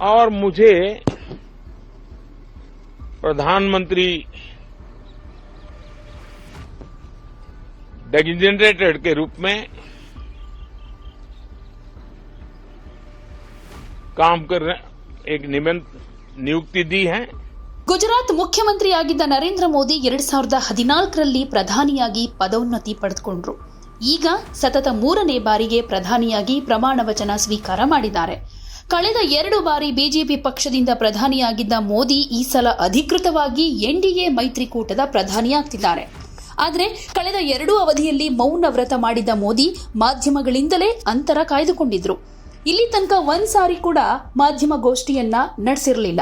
और मुझे प्रधानमंत्री डेजिग्नेटेड के रूप में काम कर रहे एक नियुक्ति दी है ಗುಜರಾತ್ ಮುಖ್ಯಮಂತ್ರಿಯಾಗಿದ್ದ ನರೇಂದ್ರ ಮೋದಿ ಎರಡ್ ಸಾವಿರದ ಹದಿನಾಲ್ಕರಲ್ಲಿ ಪ್ರಧಾನಿಯಾಗಿ ಪದೋನ್ನತಿ ಪಡೆದುಕೊಂಡ್ರು ಈಗ ಸತತ ಮೂರನೇ ಬಾರಿಗೆ ಪ್ರಧಾನಿಯಾಗಿ ಪ್ರಮಾಣ ವಚನ ಸ್ವೀಕಾರ ಮಾಡಿದ್ದಾರೆ ಕಳೆದ ಎರಡು ಬಾರಿ ಬಿಜೆಪಿ ಪಕ್ಷದಿಂದ ಪ್ರಧಾನಿಯಾಗಿದ್ದ ಮೋದಿ ಈ ಸಲ ಅಧಿಕೃತವಾಗಿ ಎನ್ಡಿಎ ಮೈತ್ರಿಕೂಟದ ಪ್ರಧಾನಿಯಾಗ್ತಿದ್ದಾರೆ. ಆದರೆ ಕಳೆದ ಎರಡೂ ಅವಧಿಯಲ್ಲಿ ಮೌನ ವ್ರತ ಮಾಡಿದ್ದ ಮೋದಿ ಮಾಧ್ಯಮಗಳಿಂದಲೇ ಅಂತರ ಕಾಯ್ದುಕೊಂಡಿದ್ರು. ಇಲ್ಲಿ ತನಕ ಒಂದ್ ಸಾರಿ ಕೂಡ ಮಾಧ್ಯಮ ಗೋಷ್ಠಿಯನ್ನ ನಡೆಸಿರಲಿಲ್ಲ.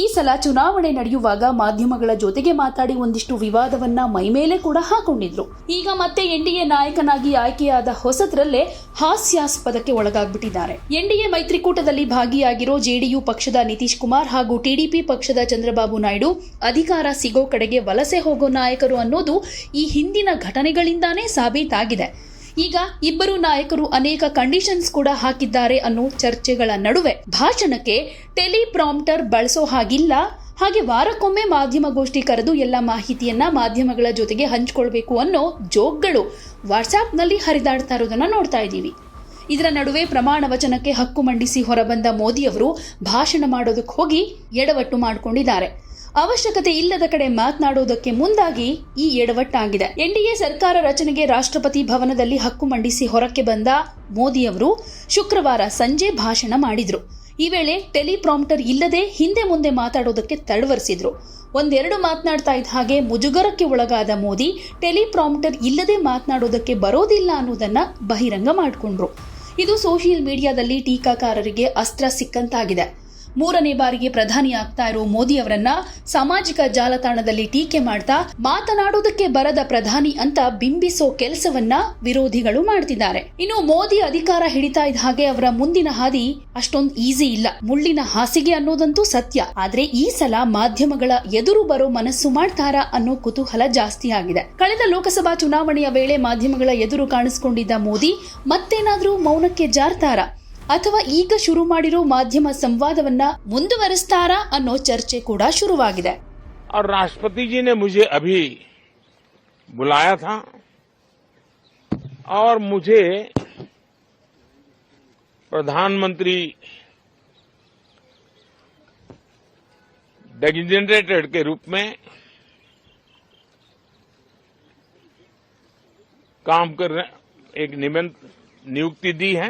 ಈ ಸಲ ಚುನಾವಣೆ ನಡೆಯುವಾಗ ಮಾಧ್ಯಮಗಳ ಜೊತೆಗೆ ಮಾತಾಡಿ ಒಂದಿಷ್ಟು ವಿವಾದವನ್ನ ಮೈಮೇಲೆ ಕೂಡ ಹಾಕೊಂಡಿದ್ರು. ಈಗ ಮತ್ತೆ ಎನ್ಡಿಎ ನಾಯಕನಾಗಿ ಆಯ್ಕೆಯಾದ ಹೊಸದ್ರಲ್ಲೇ ಹಾಸ್ಯಾಸ್ಪದಕ್ಕೆ ಒಳಗಾಗ್ಬಿಟ್ಟಿದ್ದಾರೆ. ಎನ್ಡಿಎ ಮೈತ್ರಿಕೂಟದಲ್ಲಿ ಭಾಗಿಯಾಗಿರೋ ಜೆಡಿಯು ಪಕ್ಷದ ನಿತೀಶ್ ಕುಮಾರ್ ಹಾಗೂ ಟಿಡಿಪಿ ಪಕ್ಷದ ಚಂದ್ರಬಾಬು ನಾಯ್ಡು ಅಧಿಕಾರ ಸಿಗೋ ಕಡೆಗೆ ವಲಸೆ ಹೋಗೋ ನಾಯಕರು ಅನ್ನೋದು ಈ ಹಿಂದಿನ ಘಟನೆಗಳಿಂದಾನೇ ಸಾಬೀತಾಗಿದೆ. ಈಗ ಇಬ್ಬರು ನಾಯಕರು ಅನೇಕ ಕಂಡೀಷನ್ಸ್ ಕೂಡ ಹಾಕಿದ್ದಾರೆ ಅನ್ನೋ ಚರ್ಚೆಗಳ ನಡುವೆ. ಭಾಷಣಕ್ಕೆ ಟೆಲಿಪ್ರಾಂಪ್ಟರ್ ಬಳಸೋ ಹಾಗಿಲ್ಲ. ಹಾಗೆ ವಾರಕ್ಕೊಮ್ಮೆ ಮಾಧ್ಯಮಗೋಷ್ಠಿ ಕರೆದು ಎಲ್ಲ ಮಾಹಿತಿಯನ್ನ ಮಾಧ್ಯಮಗಳ ಜೊತೆಗೆ ಹಂಚಿಕೊಳ್ಬೇಕು ಅನ್ನೋ ಜೋಕ್ಗಳು ವಾಟ್ಸಾಪ್ನಲ್ಲಿ ಹರಿದಾಡ್ತಾ ಇರೋದನ್ನ ನೋಡ್ತಾ ಇದ್ದೀವಿ. ಇದರ ನಡುವೆ ಪ್ರಮಾಣ ವಚನಕ್ಕೆ ಹಕ್ಕು ಮಂಡಿಸಿ ಹೊರಬಂದ ಮೋದಿ ಅವರು ಭಾಷಣ ಮಾಡೋದಕ್ಕೆ ಹೋಗಿ ಎಡವಟ್ಟು ಮಾಡಿಕೊಂಡಿದ್ದಾರೆ. ಅವಶ್ಯಕತೆ ಇಲ್ಲದ ಕಡೆ ಮಾತನಾಡುವುದಕ್ಕೆ ಮುಂದಾಗಿ ಈ ಎಡವಟ್ಟಾಗಿದೆ. ಎನ್ಡಿಎ ಸರ್ಕಾರ ರಚನೆಗೆ ರಾಷ್ಟ್ರಪತಿ ಭವನದಲ್ಲಿ ಹಕ್ಕು ಮಂಡಿಸಿ ಹೊರಕ್ಕೆ ಬಂದ ಮೋದಿಯವರು ಶುಕ್ರವಾರ ಸಂಜೆ ಭಾಷಣ ಮಾಡಿದ್ರು. ಈ ವೇಳೆ ಟೆಲಿಪ್ರಾಂಪ್ಟರ್ ಇಲ್ಲದೆ ಹಿಂದೆ ಮುಂದೆ ಮಾತಾಡೋದಕ್ಕೆ ತಡವರಿಸಿದ್ರು. ಒಂದೆರಡು ಮಾತನಾಡ್ತಾ ಇದ್ದ ಹಾಗೆ ಮುಜುಗರಕ್ಕೆ ಒಳಗಾದ ಮೋದಿ ಟೆಲಿಪ್ರಾಂಪ್ಟರ್ ಇಲ್ಲದೆ ಮಾತನಾಡೋದಕ್ಕೆ ಬರೋದಿಲ್ಲ ಅನ್ನೋದನ್ನ ಬಹಿರಂಗ ಮಾಡಿಕೊಂಡ್ರು. ಇದು ಸೋಷಿಯಲ್ ಮೀಡಿಯಾದಲ್ಲಿ ಟೀಕಾಕಾರರಿಗೆ ಅಸ್ತ್ರ ಸಿಕ್ಕಂತಾಗಿದೆ. ಮೂರನೇ ಬಾರಿಗೆ ಪ್ರಧಾನಿ ಆಗ್ತಾ ಇರೋ ಮೋದಿ ಅವರನ್ನ ಸಾಮಾಜಿಕ ಜಾಲತಾಣದಲ್ಲಿ ಟೀಕೆ ಮಾಡ್ತಾ ಮಾತನಾಡೋದಕ್ಕೆ ಬರದ ಪ್ರಧಾನಿ ಅಂತ ಬಿಂಬಿಸೋ ಕೆಲಸವನ್ನ ವಿರೋಧಿಗಳು ಮಾಡ್ತಿದ್ದಾರೆ. ಇನ್ನು ಮೋದಿ ಅಧಿಕಾರ ಹಿಡಿತಾ ಇದ್ದ ಹಾಗೆ ಅವರ ಮುಂದಿನ ಹಾದಿ ಅಷ್ಟೊಂದು ಈಸಿ ಇಲ್ಲ. ಮುಳ್ಳಿನ ಹಾಸಿಗೆ ಅನ್ನೋದಂತೂ ಸತ್ಯ. ಆದ್ರೆ ಈ ಸಲ ಮಾಧ್ಯಮಗಳ ಎದುರು ಬರೋ ಮನಸ್ಸು ಮಾಡ್ತಾರಾ ಅನ್ನೋ ಕುತೂಹಲ ಜಾಸ್ತಿ ಆಗಿದೆ. ಕಳೆದ ಲೋಕಸಭಾ ಚುನಾವಣೆಯ ವೇಳೆ ಮಾಧ್ಯಮಗಳ ಎದುರು ಕಾಣಿಸಿಕೊಂಡಿದ್ದ ಮೋದಿ ಮತ್ತೇನಾದ್ರೂ ಮೌನಕ್ಕೆ ಜಾರ್ತಾರಾ? ಅಥವಾ ಈಗ ಶುರು ಮಾಡಿರೋ ಮಾಧ್ಯಮ ಸಂವಾದವನ್ನ ಮುಂದುವರಿಸ್ತಾರಾ ಅನ್ನೋ ಚರ್ಚೆ ಕೂಡ ಶುರುವಾಗಿದೆ और राष्ट्रपति जी ने मुझे अभी बुलाया था और मुझे प्रधानमंत्री डेजिग्नेटेड के रूप में काम कर रहे एक नियुक्ति दी है